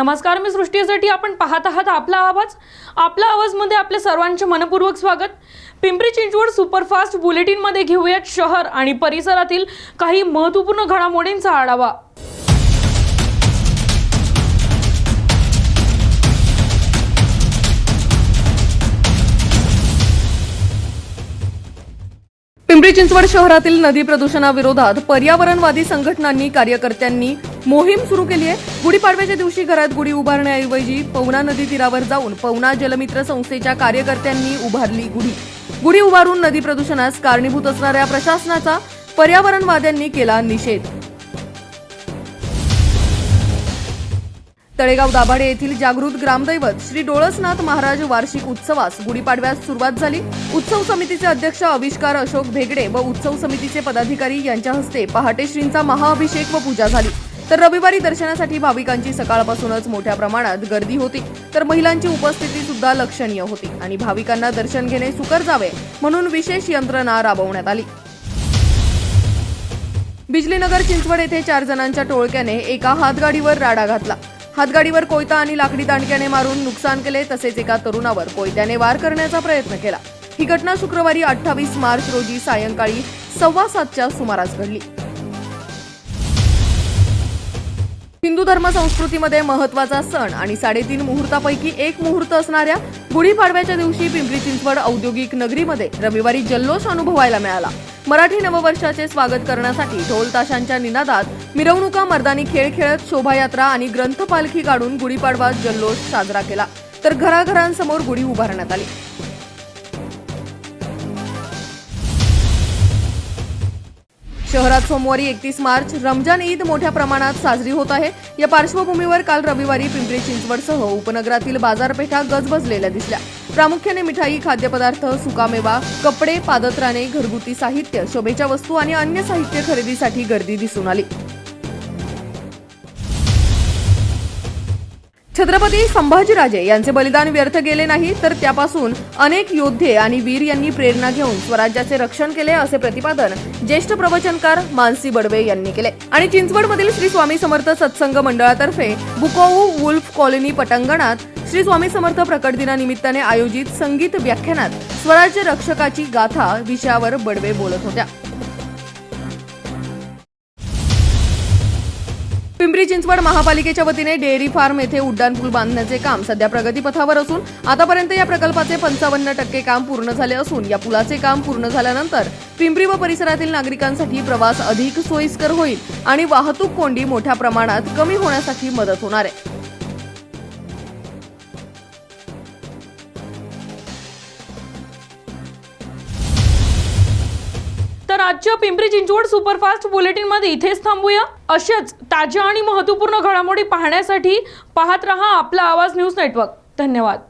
नमस्कार मी सृष्टीसाठी आपण पाहत आहात आपला आवाज. आपला आवाजमध्ये आपल्या सर्वांचे मनपूर्वक स्वागत. पिंपरी चिंचवड सुपरफास्ट बुलेटिनमध्ये घेऊयात शहर आणि परिसरातील काही महत्त्वपूर्ण घडामोडींचा आढावा. पिंपरी चिंचवड शहरातील नदी प्रदूषणाविरोधात पर्यावरणवादी संघटनांनी कार्यकर्त्यांनी मोहीम सुरू केली आहे. गुढीपाडव्याच्या दिवशी घरात गुढी उभारण्याऐवजी पवना नदी तीरावर जाऊन पवना जलमित्र संस्थेच्या कार्यकर्त्यांनी उभारली गुढी. गुढी उभारून नदी प्रदूषणास कारणीभूत असणाऱ्या प्रशासनाचा पर्यावरणवाद्यांनी केला निषेध. तळेगाव दाभाडे येथील जागृत ग्रामदैवत श्री डोळसनाथ महाराज वार्षिक उत्सवास गुढीपाडव्यास सुरुवात झाली. उत्सव समितीचे अध्यक्ष आविष्कार अशोक भेगडे व उत्सव समितीचे पदाधिकारी यांच्या हस्ते पहाटे श्रींचा महाअभिषेक व पूजा झाली. तर रविवारी दर्शनासाठी भाविकांची सकाळपासूनच मोठ्या प्रमाणात गर्दी होती. तर महिलांची उपस्थिती सुद्धा लक्षणीय होती आणि भाविकांना दर्शन घेणे सुकर जावे म्हणून विशेष यंत्रणा राबवण्यात आली. बिजलीनगर चिंचवड येथे चार जणांच्या टोळक्याने एका हातगाडीवर राडा घातला. हातगाडीवर कोयता आणि लाकडी दांडक्याने मारून नुकसान केले तसेच एका तरुणावर कोयत्याने वार करण्याचा प्रयत्न केला. ही घटना शुक्रवारी अठ्ठावीस मार्च रोजी सायंकाळी सव्वा सातच्या सुमारास घडली. हिंदू धर्म संस्कृतीमध्ये महत्त्वाचा सण आणि साडेतीन मुहूर्तापैकी एक मुहूर्त असणाऱ्या गुढीपाडव्याच्या दिवशी पिंपरी चिंचवड औद्योगिक नगरीमध्ये रविवारी जल्लोष अनुभवायला मिळाला. मराठी नववर्षाचे स्वागत करण्यासाठी ढोल ताशांच्या निनादात मिरवणुका मर्दानी खेळ खेळत शोभायात्रा आणि ग्रंथ पालखी काढून गुढीपाडवा जल्लोष साजरा केला. तर घराघरांसमोर गुढी उभारण्यात आली. शहरात सोमवारी एकतीस मार्च रमजान ईद मोठ्या प्रमाणात साजरी होत आहे. या पार्श्वभूमीवर काल रविवारी पिंपरी चिंचवडसह उपनगरातील बाजारपेठा गजबजलेल्या दिसल्या. प्रामुख्याने मिठाई खाद्यपदार्थ सुकामेवा कपडे पादत्राणे घरगुती साहित्य शोभेच्या वस्तू आणि अन्य साहित्य खरेदीसाठी गर्दी दिसून आली. छत्रपती संभाजीराजे यांचे बलिदान व्यर्थ गेले नाही तर त्यापासून अनेक योद्धे आणि वीर यांनी प्रेरणा घेऊन स्वराज्याचे रक्षण केले असे प्रतिपादन ज्येष्ठ प्रवचनकार मानसी बडवे यांनी केले. आणि चिंचवडमधील श्री स्वामी समर्थ सत्संग मंडळातर्फे बुकोऊ वुल्फ कॉलनी पटांगणात श्री स्वामी समर्थ प्रकट दिनानिमित्ताने आयोजित संगीत व्याख्यानात स्वराज्य रक्षकाची गाथा विषयावर बडवे बोलत होत्या. पिंपरी चिंचवड महापालिकेच्या वतीने डेअरी फार्म येथे उड्डाणपूल बांधण्याचे काम सध्या प्रगतीपथावर असून आतापर्यंत या प्रकल्पाचे पंचावन्न टक्के काम पूर्ण झाले असून या पुलाचे काम पूर्ण झाल्यानंतर पिंपरी व परिसरातील नागरिकांसाठी प्रवास अधिक सोयीस्कर होईल आणि वाहतूक कोंडी मोठ्या प्रमाणात कमी होण्यासाठी मदत होणार आहे. तर आजच्या पिंपरी चिंचवड सुपरफास्ट बुलेटिनमध्ये इथेच थांबूया. अशाच ताज्या आणि महत्त्वपूर्ण घडामोडी पाहण्यासाठी पाहत रहा आपला आवाज न्यूज नेटवर्क. धन्यवाद.